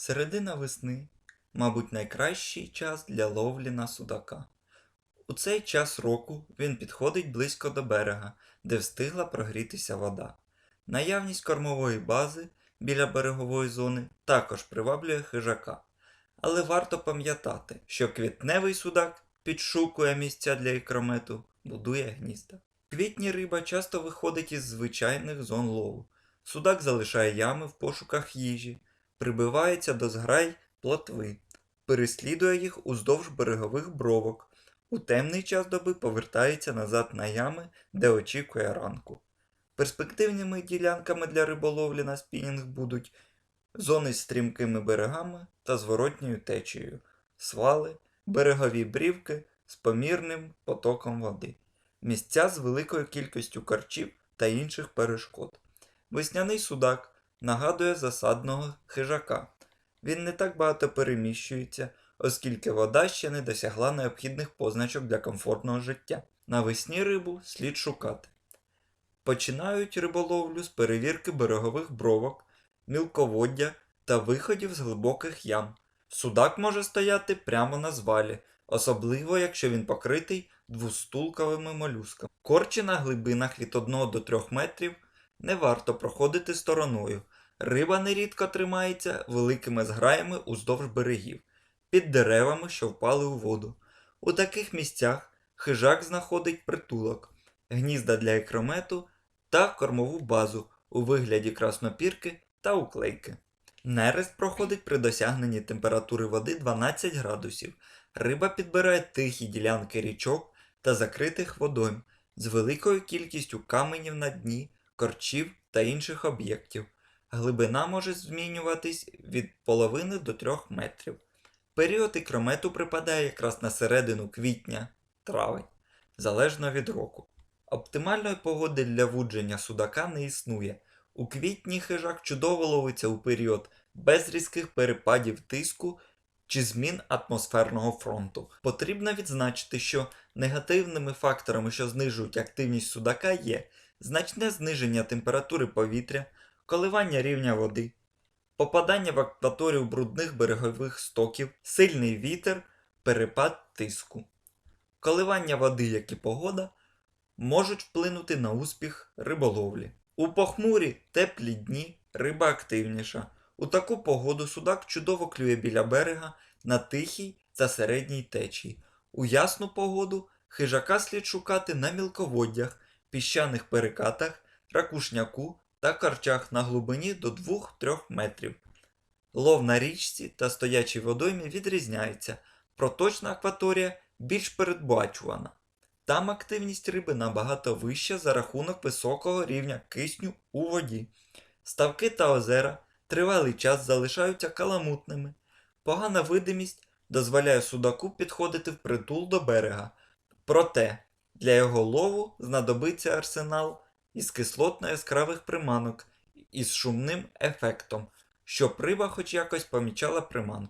Середина весни, мабуть, найкращий час для ловлі на судака. У цей час року він підходить близько до берега, де встигла прогрітися вода. Наявність кормової бази біля берегової зони також приваблює хижака. Але варто пам'ятати, що квітневий судак підшукує місця для ікромету, будує гнізда. Квітні риба часто виходить із звичайних зон лову. Судак залишає ями в пошуках їжі, прибивається до зграй плотви, переслідує їх уздовж берегових бровок. У темний час доби повертається назад на ями, де очікує ранку. Перспективними ділянками для риболовлі на спінінг будуть зони з стрімкими берегами та зворотньою течією, свали, берегові брівки з помірним потоком води, місця з великою кількістю карчів та інших перешкод. Весняний судак нагадує засадного хижака. Він не так багато переміщується, оскільки вода ще не досягла необхідних позначок для комфортного життя. Навесні рибу слід шукати. Починають риболовлю з перевірки берегових бровок, мілководдя та виходів з глибоких ям. Судак може стояти прямо на звалі, особливо якщо він покритий двустулковими молюсками. Корчі на глибинах від 1 до 3 метрів не варто проходити стороною. Риба нерідко тримається великими зграями уздовж берегів, під деревами, що впали у воду. У таких місцях хижак знаходить притулок, гнізда для ікромету та кормову базу у вигляді краснопірки та уклейки. Нерест проходить при досягненні температури води 12 градусів. Риба підбирає тихі ділянки річок та закритих водойм з великою кількістю каменів на дні, корчів та інших об'єктів. Глибина може змінюватись від половини до 3 метрів. Період ікромету припадає якраз на середину квітня травень, залежно від року. Оптимальної погоди для вудження судака не існує. У квітні хижак чудово ловиться у період без різких перепадів тиску чи змін атмосферного фронту. Потрібно відзначити, що негативними факторами, що знижують активність судака, є значне зниження температури повітря, коливання рівня води, попадання в акваторію брудних берегових стоків, сильний вітер, перепад тиску. Коливання води, як і погода, можуть вплинути на успіх риболовлі. У похмурі теплі дні риба активніша. У таку погоду судак чудово клює біля берега на тихій та середній течії. У ясну погоду хижака слід шукати на мілководдях, піщаних перекатах, ракушняку та карчах на глибині до 2-3 метрів. Лов на річці та стоячій водоймі відрізняється, проточна акваторія більш передбачувана. Там активність риби набагато вища за рахунок високого рівня кисню у воді. Ставки та озера тривалий час залишаються каламутними. Погана видимість дозволяє судаку підходити впритул до берега. Проте для його лову знадобиться арсенал із кислотно-яскравих приманок із шумним ефектом, щоб риба хоч якось помічала приманку.